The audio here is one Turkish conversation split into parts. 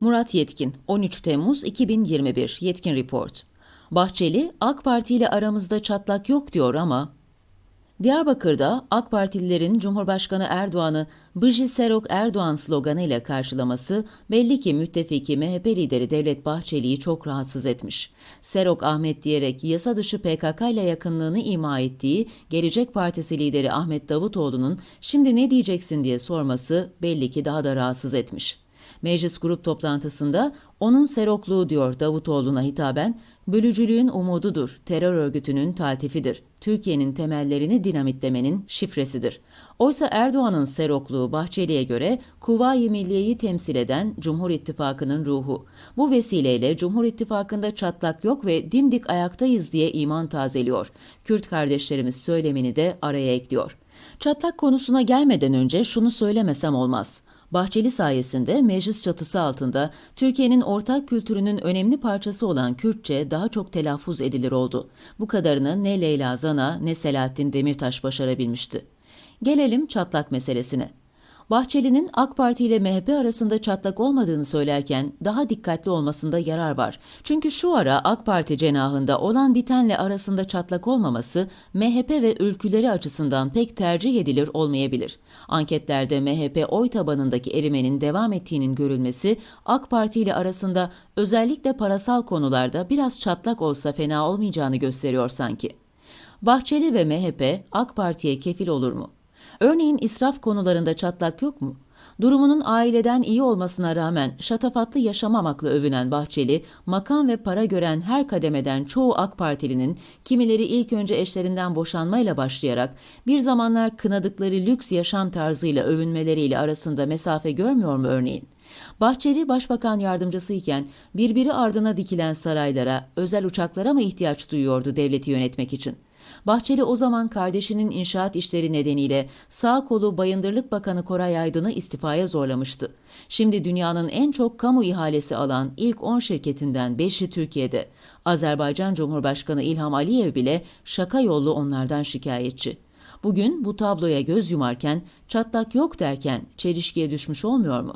Murat Yetkin, 13 Temmuz 2021 Yetkin Report. Bahçeli, AK Parti ile aramızda çatlak yok diyor ama Diyarbakır'da AK Partililerin Cumhurbaşkanı Erdoğan'ı Bıcı Serok Erdoğan sloganıyla karşılaması belli ki müttefiki MHP lideri Devlet Bahçeli'yi çok rahatsız etmiş. Serok Ahmet diyerek yasa dışı PKK ile yakınlığını ima ettiği Gelecek Partisi lideri Ahmet Davutoğlu'nun şimdi ne diyeceksin diye sorması belli ki daha da rahatsız etmiş. Meclis grup toplantısında onun serokluğu diyor Davutoğlu'na hitaben, bölücülüğün umududur, terör örgütünün taltifidir, Türkiye'nin temellerini dinamitlemenin şifresidir. Oysa Erdoğan'ın serokluğu Bahçeli'ye göre Kuvayi Milliye'yi temsil eden Cumhur İttifakı'nın ruhu. Bu vesileyle Cumhur İttifakı'nda çatlak yok ve dimdik ayaktayız diye iman tazeliyor. Kürt kardeşlerimiz söylemini de araya ekliyor. Çatlak konusuna gelmeden önce şunu söylemesem olmaz. Bahçeli sayesinde meclis çatısı altında Türkiye'nin ortak kültürünün önemli parçası olan Kürtçe daha çok telaffuz edilir oldu. Bu kadarını ne Leyla Zana ne Selahattin Demirtaş başarabilmişti. Gelelim çatlak meselesine. Bahçeli'nin AK Parti ile MHP arasında çatlak olmadığını söylerken daha dikkatli olmasında yarar var. Çünkü şu ara AK Parti cenahında olan bitenle arasında çatlak olmaması MHP ve ülküleri açısından pek tercih edilir olmayabilir. Anketlerde MHP oy tabanındaki erimenin devam ettiğinin görülmesi AK Parti ile arasında özellikle parasal konularda biraz çatlak olsa fena olmayacağını gösteriyor sanki. Bahçeli ve MHP AK Parti'ye kefil olur mu? Örneğin israf konularında çatlak yok mu? Durumunun aileden iyi olmasına rağmen şatafatlı yaşamamakla övünen Bahçeli, makam ve para gören her kademeden çoğu AK Partilinin kimileri ilk önce eşlerinden boşanmayla başlayarak bir zamanlar kınadıkları lüks yaşam tarzıyla övünmeleriyle arasında mesafe görmüyor mu örneğin? Bahçeli başbakan yardımcısı iken birbiri ardına dikilen saraylara, özel uçaklara mı ihtiyaç duyuyordu devleti yönetmek için? Bahçeli o zaman kardeşinin inşaat işleri nedeniyle sağ kolu Bayındırlık Bakanı Koray Aydın'ı istifaya zorlamıştı. Şimdi dünyanın en çok kamu ihalesi alan ilk 10 şirketinden 5'i Türkiye'de. Azerbaycan Cumhurbaşkanı İlham Aliyev bile şaka yollu onlardan şikayetçi. Bugün bu tabloya göz yumarken çatlak yok derken çelişkiye düşmüş olmuyor mu?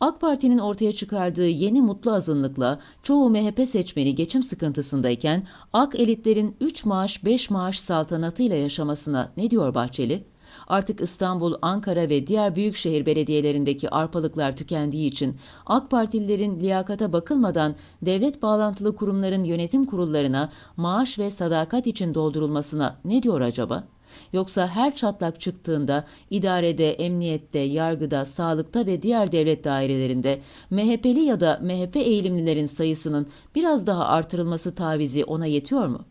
AK Parti'nin ortaya çıkardığı yeni mutlu azınlıkla çoğu MHP seçmeni geçim sıkıntısındayken AK elitlerin 3 maaş 5 maaş saltanatıyla yaşamasına ne diyor Bahçeli? Artık İstanbul, Ankara ve diğer büyükşehir belediyelerindeki arpalıklar tükendiği için AK Partililerin liyakata bakılmadan devlet bağlantılı kurumların yönetim kurullarına maaş ve sadakat için doldurulmasına ne diyor acaba? Yoksa her çatlak çıktığında idarede, emniyette, yargıda, sağlıkta ve diğer devlet dairelerinde MHP'li ya da MHP eğilimlilerin sayısının biraz daha artırılması tavizi ona yetiyor mu?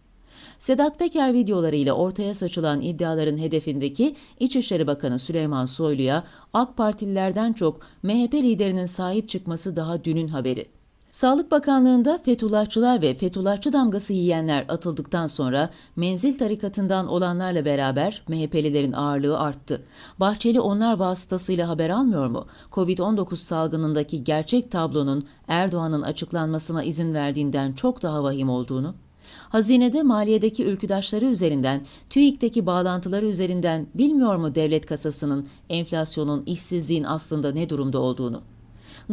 Sedat Peker videolarıyla ortaya saçılan iddiaların hedefindeki İçişleri Bakanı Süleyman Soylu'ya AK Partililerden çok MHP liderinin sahip çıkması daha dünün haberi. Sağlık Bakanlığı'nda Fethullahçılar ve Fethullahçı damgası yiyenler atıldıktan sonra menzil tarikatından olanlarla beraber MHP'lilerin ağırlığı arttı. Bahçeli onlar vasıtasıyla haber almıyor mu? Covid-19 salgınındaki gerçek tablonun Erdoğan'ın açıklanmasına izin verdiğinden çok daha vahim olduğunu? Hazinede maliyedeki ülküdaşları üzerinden, TÜİK'teki bağlantıları üzerinden bilmiyor mu devlet kasasının, enflasyonun, işsizliğin aslında ne durumda olduğunu?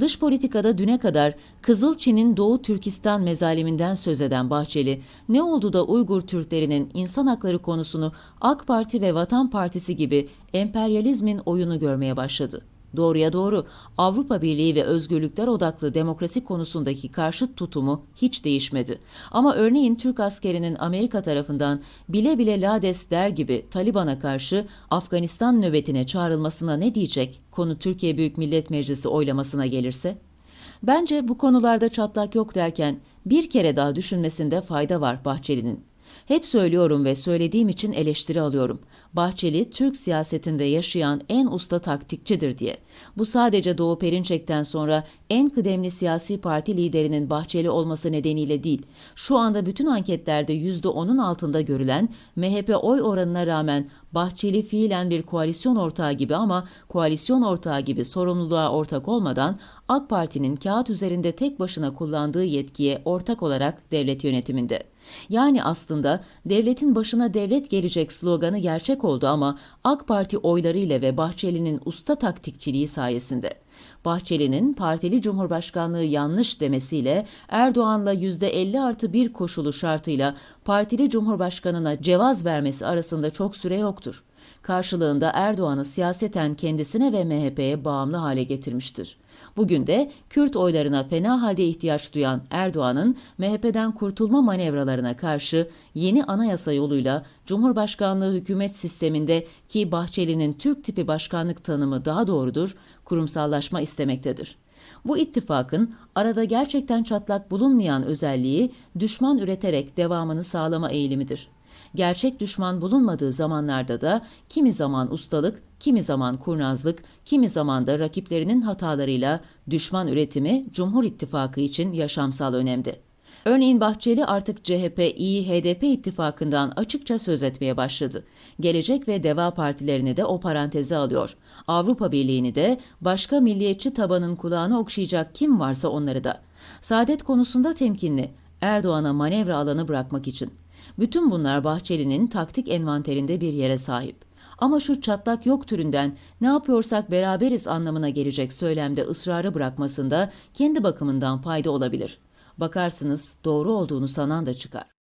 Dış politikada düne kadar Kızıl Doğu Türkistan mezaliminden söz eden Bahçeli, ne oldu da Uygur Türklerinin insan hakları konusunu AK Parti ve Vatan Partisi gibi emperyalizmin oyunu görmeye başladı. Doğruya doğru Avrupa Birliği ve özgürlükler odaklı demokrasi konusundaki karşıt tutumu hiç değişmedi. Ama örneğin Türk askerinin Amerika tarafından bile bile lades der gibi Taliban'a karşı Afganistan nöbetine çağrılmasına ne diyecek konu Türkiye Büyük Millet Meclisi oylamasına gelirse? Bence bu konularda çatlak yok derken bir kere daha düşünmesinde fayda var Bahçeli'nin. Hep söylüyorum ve söylediğim için eleştiri alıyorum. Bahçeli Türk siyasetinde yaşayan en usta taktikçidir diye. Bu sadece Doğu Perinçek'ten sonra en kıdemli siyasi parti liderinin Bahçeli olması nedeniyle değil. Şu anda bütün anketlerde %10'un altında görülen MHP oy oranına rağmen Bahçeli fiilen bir koalisyon ortağı gibi ama koalisyon ortağı gibi sorumluluğa ortak olmadan AK Parti'nin kağıt üzerinde tek başına kullandığı yetkiye ortak olarak devlet yönetiminde. Yani aslında devletin başına devlet gelecek sloganı gerçek oldu ama AK Parti oylarıyla ve Bahçeli'nin usta taktikçiliği sayesinde. Bahçeli'nin partili cumhurbaşkanlığı yanlış demesiyle Erdoğan'la %50 artı bir koşulu şartıyla partili cumhurbaşkanına cevaz vermesi arasında çok süre yoktur. Karşılığında Erdoğan'ı siyaseten kendisine ve MHP'ye bağımlı hale getirmiştir. Bugün de Kürt oylarına fena halde ihtiyaç duyan Erdoğan'ın MHP'den kurtulma manevralarına karşı yeni anayasa yoluyla Cumhurbaşkanlığı hükümet sisteminde ki Bahçeli'nin Türk tipi başkanlık tanımı daha doğrudur, kurumsallaşma istemektedir. Bu ittifakın arada gerçekten çatlak bulunmayan özelliği düşman üreterek devamını sağlama eğilimidir. Gerçek düşman bulunmadığı zamanlarda da kimi zaman ustalık, kimi zaman kurnazlık, kimi zaman da rakiplerinin hatalarıyla düşman üretimi Cumhur İttifakı için yaşamsal önemde. Örneğin Bahçeli artık CHP, İyi, HDP ittifakından açıkça söz etmeye başladı. Gelecek ve Deva partilerini de o paranteze alıyor. Avrupa Birliği'ni de başka milliyetçi tabanın kulağını okşayacak kim varsa onları da. Saadet konusunda temkinli, Erdoğan'a manevra alanı bırakmak için. Bütün bunlar Bahçeli'nin taktik envanterinde bir yere sahip. Ama şu çatlak yok türünden ne yapıyorsak beraberiz anlamına gelecek söylemde ısrarı bırakmasında kendi bakımından fayda olabilir. Bakarsınız doğru olduğunu sanan da çıkar.